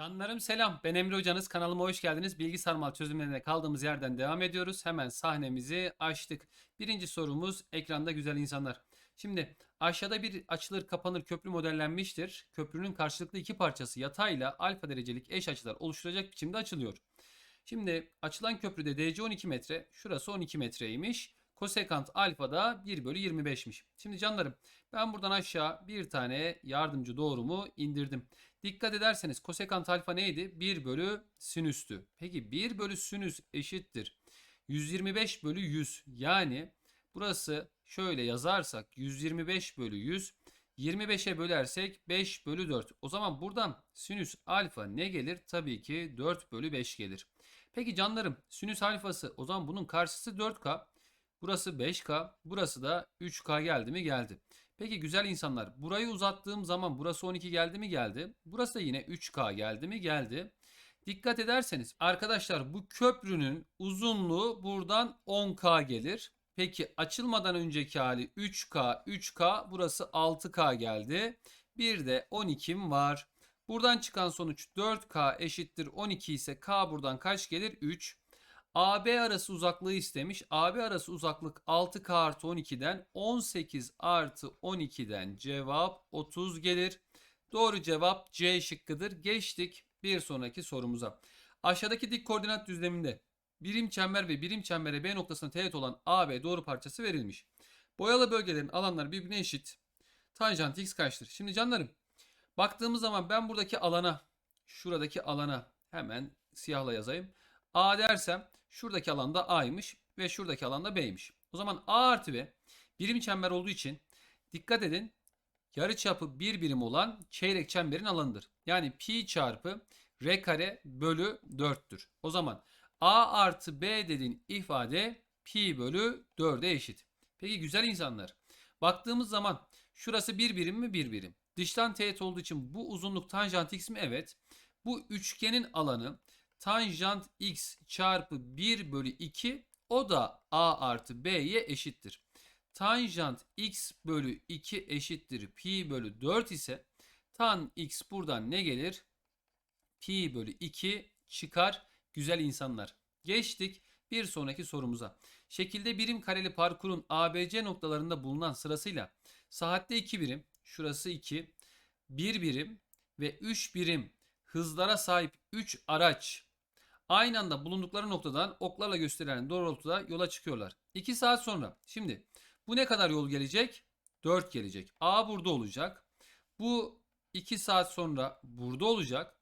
Canlarım selam. Ben Emre Hocanız. Kanalıma hoş geldiniz. Bilgi sarmal çözümlerine kaldığımız yerden devam ediyoruz. Hemen sahnemizi açtık. Birinci sorumuz ekranda güzel insanlar. Şimdi aşağıda bir açılır kapanır köprü modellenmiştir. Köprünün karşılıklı iki parçası yatayla alfa derecelik eş açılar oluşturacak biçimde açılıyor. Şimdi açılan köprüde DC 12 metre, şurası 12 metreymiş. Kosekant alfa da 1 bölü 25'miş. Şimdi canlarım ben buradan aşağı bir tane yardımcı doğrumu indirdim. Dikkat ederseniz kosekant alfa neydi? 1 bölü sinüstü. Peki 1 bölü sinüs eşittir. 125 bölü 100 yani burası şöyle yazarsak 125 bölü 100 25'e bölersek 5 bölü 4. O zaman buradan sinüs alfa ne gelir? Tabii ki 4 bölü 5 gelir. Peki canlarım sinüs alfası o zaman bunun karşısı 4K. Burası 5K. Burası da 3K geldi mi? Geldi. Peki güzel insanlar burayı uzattığım zaman burası 12 geldi mi? Geldi. Burası da yine 3K geldi mi? Geldi. Dikkat ederseniz arkadaşlar bu köprünün uzunluğu buradan 10K gelir. Peki açılmadan önceki hali 3K, 3K burası 6K geldi. Bir de 12'm var. Buradan çıkan sonuç 4K eşittir 12 ise K buradan kaç gelir? 3. AB arası uzaklığı istemiş. AB arası uzaklık 6K artı 12'den 18 artı 12'den cevap 30 gelir. Doğru cevap C şıkkıdır. Geçtik bir sonraki sorumuza. Aşağıdaki dik koordinat düzleminde birim çember ve birim çembere B noktasına teğet olan AB doğru parçası verilmiş. Boyalı bölgelerin alanları birbirine eşit. Tanjant x kaçtır? Şimdi canlarım baktığımız zaman ben buradaki alana şuradaki alana hemen siyahla yazayım. A dersem şuradaki alanda A'ymış ve şuradaki alanda B'ymiş. O zaman A artı B birim çember olduğu için dikkat edin yarıçapı bir birim olan çeyrek çemberin alanıdır. Yani pi çarpı r kare bölü 4'tür. O zaman A artı B dediğin ifade pi bölü 4'e eşit. Peki güzel insanlar. Baktığımız zaman şurası bir birim mi? Bir birim. Dıştan teğet olduğu için bu uzunluk tanjant x mi? Evet. Bu üçgenin alanı tanjant x çarpı 1 bölü 2 o da a artı b'ye eşittir. Tanjant x bölü 2 eşittir pi bölü 4 ise tan x buradan ne gelir? Pi bölü 2 çıkar güzel insanlar. Geçtik bir sonraki sorumuza. Şekilde birim kareli parkurun ABC noktalarında bulunan sırasıyla saatte 2 birim, şurası 2, 1 birim ve 3 birim hızlara sahip 3 araç aynı anda bulundukları noktadan oklarla gösterilen doğrultuda yola çıkıyorlar. 2 saat sonra şimdi bu ne kadar yol gelecek? 4 gelecek. A burada olacak. Bu 2 saat sonra burada olacak.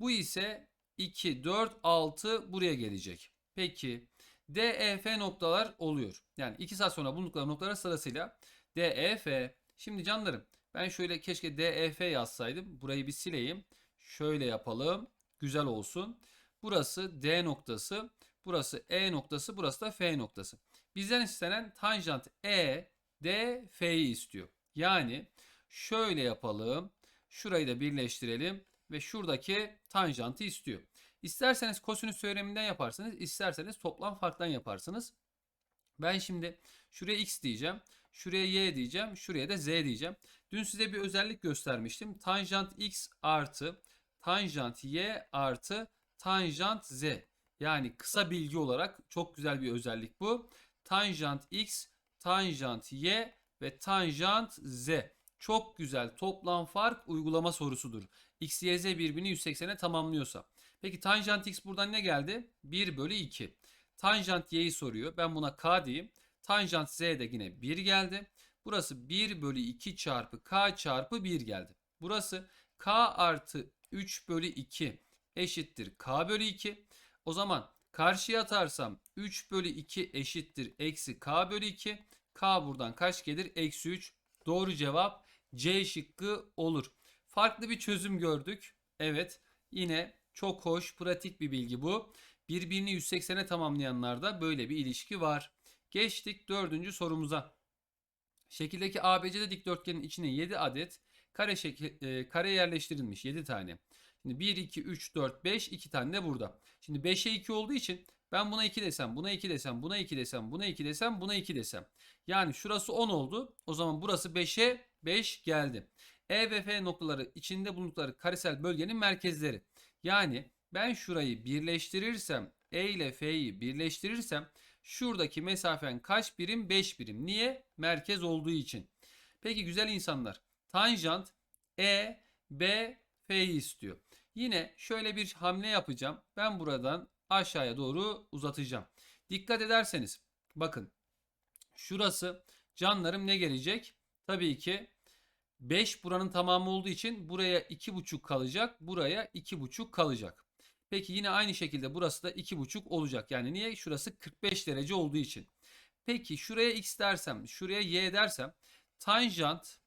Bu ise 2, 4, 6 buraya gelecek. Peki D, E, F noktalar oluyor. Yani 2 saat sonra bulundukları noktalar sırasıyla D, E, F. Şimdi canlarım ben şöyle keşke D, E, F yazsaydım. Burayı bir sileyim. Şöyle yapalım. Güzel olsun. Burası D noktası. Burası E noktası. Burası da F noktası. Bizden istenen tanjant E, D, F'yi istiyor. Yani şöyle yapalım. Şurayı da birleştirelim. Ve şuradaki tanjantı istiyor. İsterseniz kosinüs teoreminden yaparsınız. isterseniz toplam farktan yaparsınız. Ben şimdi şuraya x diyeceğim. Şuraya y diyeceğim. Şuraya da z diyeceğim. Dün size bir özellik göstermiştim. Tanjant x artı tanjant y artı tanjant z. Yani kısa bilgi olarak çok güzel bir özellik bu. Tanjant x, tanjant y ve tanjant z. Çok güzel toplam fark uygulama sorusudur. x, y, z birbirini 180'e tamamlıyorsa. Peki tanjant x buradan ne geldi? 1 bölü 2. Tanjant y'yi soruyor. Ben buna k diyeyim. Tanjant z de yine 1 geldi. Burası 1 bölü 2 çarpı k çarpı 1 geldi. Burası k artı 3 bölü 2 eşittir k bölü 2. O zaman karşıya atarsam 3 bölü 2 eşittir eksi k bölü 2. K buradan kaç gelir? Eksi 3. Doğru cevap C şıkkı olur. Farklı bir çözüm gördük. Evet yine çok hoş pratik bir bilgi bu. Birbirini 180'e tamamlayanlarda böyle bir ilişki var. Geçtik dördüncü sorumuza. Şekildeki ABC'de dikdörtgenin içine 7 adet kare, şekil, e, kare yerleştirilmiş 7 tane. Şimdi 1, 2, 3, 4, 5, 2 tane de burada. Şimdi 5'e 2 olduğu için ben buna 2 desem, buna 2 desem, buna 2 desem, buna 2 desem, buna 2 desem. Yani şurası 10 oldu. O zaman burası 5'e 5 geldi. E ve F noktaları içinde bulundukları karesel bölgenin merkezleri. Yani ben şurayı birleştirirsem E ile F'yi birleştirirsem şuradaki mesafen kaç birim? 5 birim. Niye? Merkez olduğu için. Peki güzel insanlar. Tanjant E, B, F'yi istiyor. Yine şöyle bir hamle yapacağım. Ben buradan aşağıya doğru uzatacağım. Dikkat ederseniz bakın şurası canlarım ne gelecek? Tabii ki 5 buranın tamamı olduğu için buraya 2,5 kalacak. Buraya 2,5 kalacak. Peki yine aynı şekilde burası da 2,5 olacak. Yani niye? Şurası 45 derece olduğu için. Peki şuraya x dersem, şuraya y dersem tanjant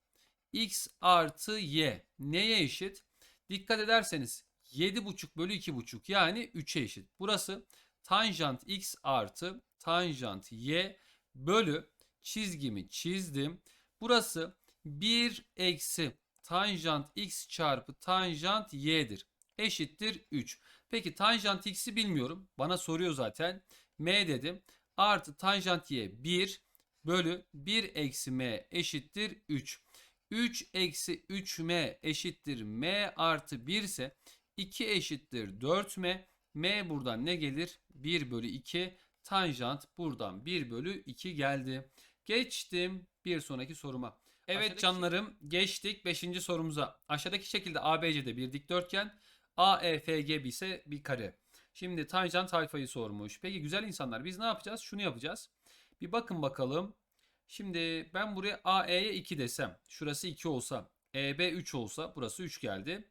x artı y neye eşit? Dikkat ederseniz 7,5 bölü 2,5 yani 3'e eşit. Burası tanjant x artı tanjant y bölü çizgimi çizdim. Burası 1 eksi tanjant x çarpı tanjant y'dir. Eşittir 3. Peki tanjant x'i bilmiyorum. Bana soruyor zaten. m dedim. Artı tanjant y 1 bölü 1 eksi m eşittir 3. 3 eksi 3m eşittir m artı 1 ise 2 eşittir 4m. m buradan ne gelir? 1 bölü 2. Tanjant buradan 1 bölü 2 geldi. Geçtim bir sonraki soruma. Evet Aşağıdaki canlarım geçtik 5. sorumuza. Aşağıdaki şekilde ABC'de bir dikdörtgen, AEFG ise bir kare. Şimdi tanjant alfayı sormuş. Peki güzel insanlar biz ne yapacağız? Şunu yapacağız. Bir bakın bakalım. Şimdi ben buraya AE'ye 2 desem, şurası 2 olsa, EB 3 olsa, burası 3 geldi.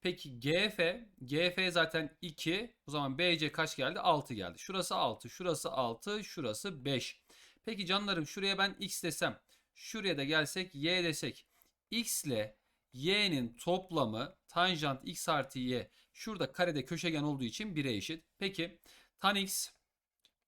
Peki GF, GF zaten 2. O zaman BC kaç geldi? 6 geldi. Şurası 6, şurası 6, şurası 5. Peki canlarım şuraya ben x desem, şuraya da gelsek y desek. x ile y'nin toplamı tanjant x artı y. Şurada karede köşegen olduğu için 1'e eşit. Peki tan x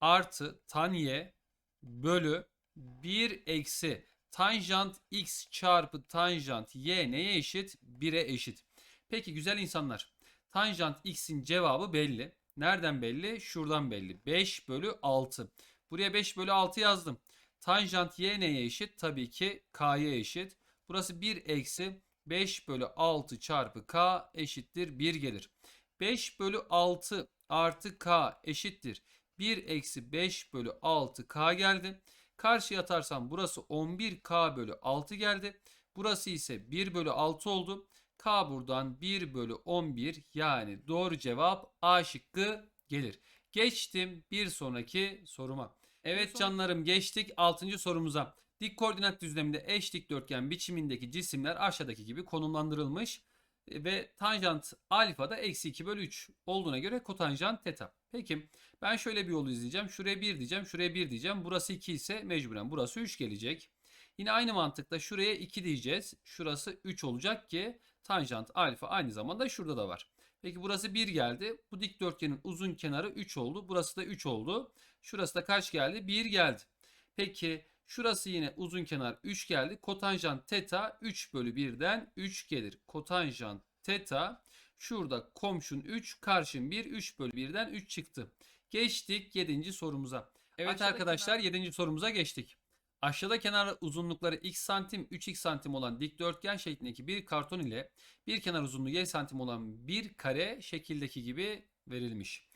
artı tan y bölü 1 eksi tanjant x çarpı tanjant y neye eşit? 1'e eşit. Peki güzel insanlar. Tanjant x'in cevabı belli. Nereden belli? Şuradan belli. 5 bölü 6. Buraya 5 bölü 6 yazdım. Tanjant y neye eşit? Tabii ki k'ya eşit. Burası 1 eksi 5 bölü 6 çarpı k eşittir 1 gelir. 5 bölü 6 artı k eşittir. 1 eksi 5 bölü 6 k geldi. Karşıya atarsam burası 11k bölü 6 geldi. Burası ise 1 bölü 6 oldu. K buradan 1 bölü 11 yani doğru cevap A şıkkı gelir. Geçtim bir sonraki soruma. Evet canlarım geçtik 6. sorumuza. Dik koordinat düzleminde eş dikdörtgen biçimindeki cisimler aşağıdaki gibi konumlandırılmış ve tanjant alfa da eksi 2 bölü 3 olduğuna göre kotanjant teta. Peki ben şöyle bir yolu izleyeceğim. Şuraya 1 diyeceğim, şuraya 1 diyeceğim. Burası 2 ise mecburen burası 3 gelecek. Yine aynı mantıkla şuraya 2 diyeceğiz. Şurası 3 olacak ki tanjant alfa aynı zamanda şurada da var. Peki burası 1 geldi. Bu dikdörtgenin uzun kenarı 3 oldu. Burası da 3 oldu. Şurası da kaç geldi? 1 geldi. Peki şurası yine uzun kenar 3 geldi. Kotanjant teta 3 bölü 1'den 3 gelir. Kotanjant teta şurada komşun 3 karşın 1 3 bölü 1'den 3 çıktı. Geçtik 7. sorumuza. Evet Aşağıdaki arkadaşlar 7. sorumuza geçtik. Aşağıda kenar uzunlukları x santim 3x santim olan dikdörtgen şeklindeki bir karton ile bir kenar uzunluğu y santim olan bir kare şekildeki gibi verilmiş.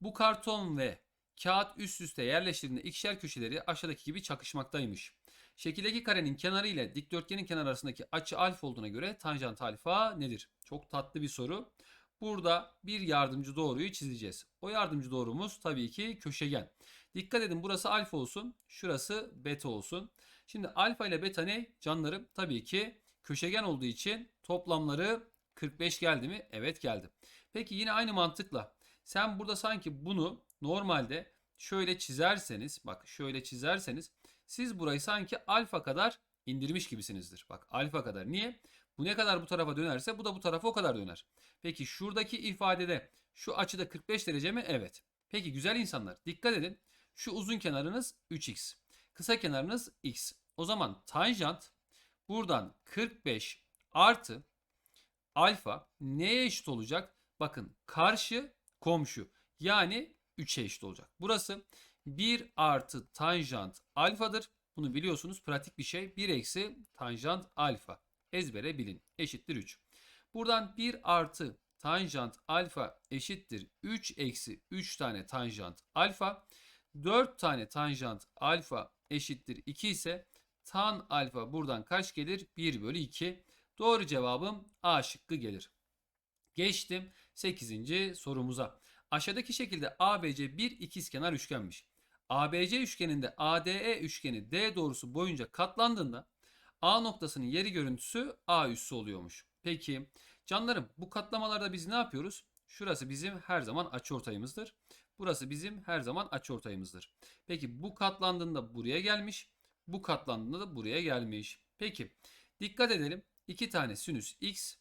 Bu karton ve kağıt üst üste yerleştirildiğinde ikişer köşeleri aşağıdaki gibi çakışmaktaymış. Şekildeki karenin kenarı ile dikdörtgenin kenarı arasındaki açı alfa olduğuna göre tanjant alfa nedir? Çok tatlı bir soru. Burada bir yardımcı doğruyu çizeceğiz. O yardımcı doğrumuz tabii ki köşegen. Dikkat edin burası alfa olsun, şurası beta olsun. Şimdi alfa ile beta ne? Canlarım tabii ki köşegen olduğu için toplamları 45 geldi mi? Evet geldi. Peki yine aynı mantıkla sen burada sanki bunu normalde şöyle çizerseniz bak şöyle çizerseniz siz burayı sanki alfa kadar indirmiş gibisinizdir. Bak alfa kadar. Niye? Bu ne kadar bu tarafa dönerse bu da bu tarafa o kadar döner. Peki şuradaki ifadede şu açıda 45 derece mi? Evet. Peki güzel insanlar dikkat edin. Şu uzun kenarınız 3x. Kısa kenarınız x. O zaman tanjant buradan 45 artı alfa neye eşit olacak? Bakın karşı komşu yani 3'e eşit olacak. Burası 1 artı tanjant alfadır. Bunu biliyorsunuz pratik bir şey. 1 eksi tanjant alfa. Ezbere bilin. Eşittir 3. Buradan 1 artı tanjant alfa eşittir 3 eksi 3 tane tanjant alfa. 4 tane tanjant alfa eşittir 2 ise tan alfa buradan kaç gelir? 1 bölü 2. Doğru cevabım A şıkkı gelir. Geçtim 8. sorumuza. Aşağıdaki şekilde ABC bir ikizkenar üçgenmiş. ABC üçgeninde ADE üçgeni D doğrusu boyunca katlandığında A noktasının yeri görüntüsü A üssü oluyormuş. Peki canlarım bu katlamalarda biz ne yapıyoruz? Şurası bizim her zaman açıortayımızdır. Burası bizim her zaman açıortayımızdır. Peki bu katlandığında buraya gelmiş. Bu katlandığında da buraya gelmiş. Peki dikkat edelim. İki tane sinüs x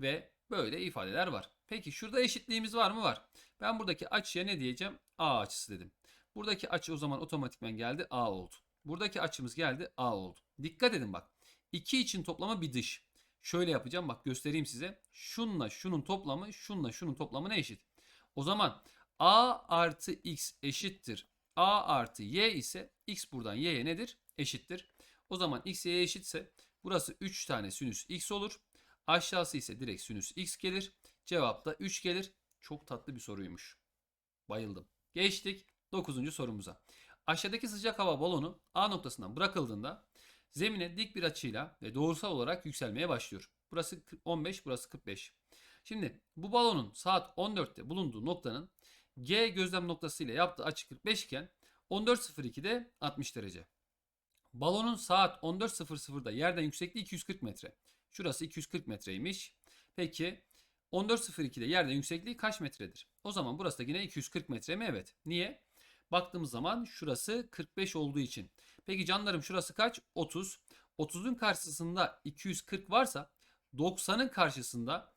ve böyle ifadeler var. Peki şurada eşitliğimiz var mı? Var. Ben buradaki açıya ne diyeceğim? A açısı dedim. Buradaki açı o zaman otomatikmen geldi A oldu. Buradaki açımız geldi A oldu. Dikkat edin bak. 2 için toplamı bir dış. Şöyle yapacağım bak göstereyim size. Şunla şunun toplamı şunla şunun toplamı ne eşit? O zaman A artı X eşittir. A artı Y ise X buradan Y'ye nedir? Eşittir. O zaman X Y'ye eşitse burası 3 tane sinüs X olur. Aşağısı ise direkt sinüs X gelir. Cevap da 3 gelir. Çok tatlı bir soruymuş. Bayıldım. Geçtik 9. sorumuza. Aşağıdaki sıcak hava balonu A noktasından bırakıldığında zemine dik bir açıyla ve doğrusal olarak yükselmeye başlıyor. Burası 15, burası 45. Şimdi bu balonun saat 14'te bulunduğu noktanın G gözlem noktası ile yaptığı açı 45 iken 14.02'de 60 derece. Balonun saat 14.00'da yerden yüksekliği 240 metre. Şurası 240 metreymiş. Peki 14.02'de yerden yüksekliği kaç metredir? O zaman burası da yine 240 metre mi? Evet. Niye? Baktığımız zaman şurası 45 olduğu için. Peki canlarım şurası kaç? 30. 30'un karşısında 240 varsa 90'ın karşısında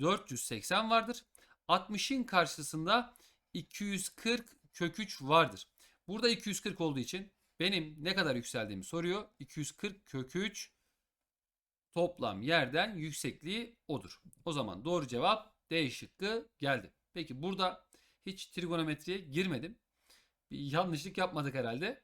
480 vardır. 60'ın karşısında 240 kök 3 vardır. Burada 240 olduğu için benim ne kadar yükseldiğimi soruyor. 240 kök 3 toplam yerden yüksekliği odur. O zaman doğru cevap D şıkkı geldi. Peki burada hiç trigonometriye girmedim. Bir yanlışlık yapmadık herhalde.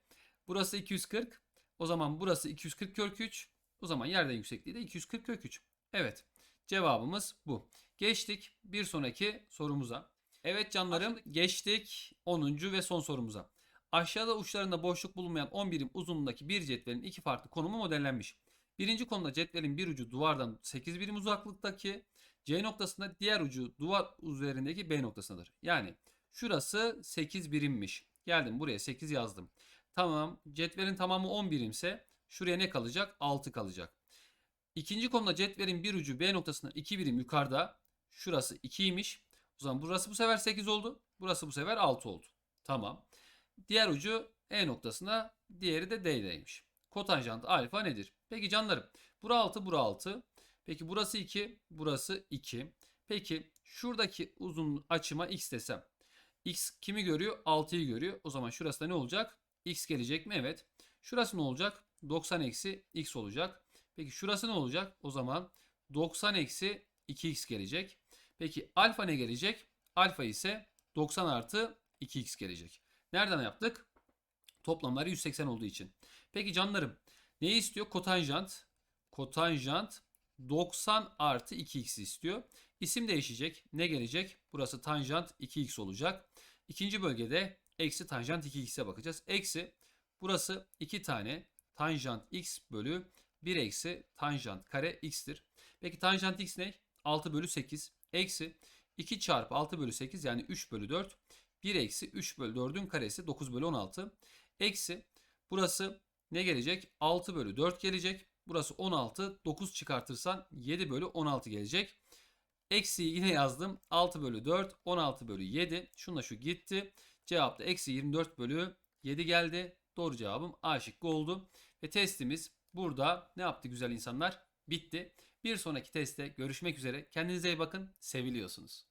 Burası 240. O zaman burası 240 kök 3. O zaman yerden yüksekliği de 240 kök 3. Evet. Cevabımız bu. Geçtik bir sonraki sorumuza. Evet canlarım geçtik 10. ve son sorumuza. Aşağıda uçlarında boşluk bulunmayan 10 birim uzunluğundaki bir cetvelin iki farklı konumu modellenmiş. Birinci konuda cetvelin bir ucu duvardan 8 birim uzaklıktaki C noktasında diğer ucu duvar üzerindeki B noktasındadır. Yani şurası 8 birimmiş. Geldim buraya 8 yazdım. Tamam cetvelin tamamı 10 birimse şuraya ne kalacak? 6 kalacak. İkinci konuda cetvelin bir ucu B noktasından 2 birim yukarıda. Şurası 2'ymiş. O zaman burası bu sefer 8 oldu. Burası bu sefer 6 oldu. Tamam. Diğer ucu E noktasında diğeri de D'deymiş. Kotanjant alfa nedir? Peki canlarım. Bura 6, bura 6. Peki burası 2, burası 2. Peki şuradaki uzun açıma x desem. X kimi görüyor? 6'yı görüyor. O zaman şurası da ne olacak? X gelecek mi? Evet. Şurası ne olacak? 90 eksi x olacak. Peki şurası ne olacak? O zaman 90 eksi 2x gelecek. Peki alfa ne gelecek? Alfa ise 90 artı 2x gelecek. Nereden yaptık? Toplamları 180 olduğu için. Peki canlarım neyi istiyor? Kotanjant. Kotanjant 90 artı 2x istiyor. İsim değişecek. Ne gelecek? Burası tanjant 2x olacak. İkinci bölgede eksi tanjant 2x'e bakacağız. Eksi burası 2 tane tanjant x bölü 1 eksi tanjant kare x'tir. Peki tanjant x ne? 6 bölü 8 eksi 2 çarpı 6 bölü 8 yani 3 bölü 4 1 eksi 3 bölü 4'ün karesi 9 bölü 16 eksi burası ne gelecek? 6 bölü 4 gelecek. Burası 16. 9 çıkartırsan 7 bölü 16 gelecek. Eksiyi yine yazdım. 6 bölü 4, 16 bölü 7. Şunla şu gitti. Cevap da eksi 24 bölü 7 geldi. Doğru cevabım A şıkkı oldu. Ve testimiz burada ne yaptı güzel insanlar? Bitti. Bir sonraki testte görüşmek üzere. Kendinize iyi bakın. Seviliyorsunuz.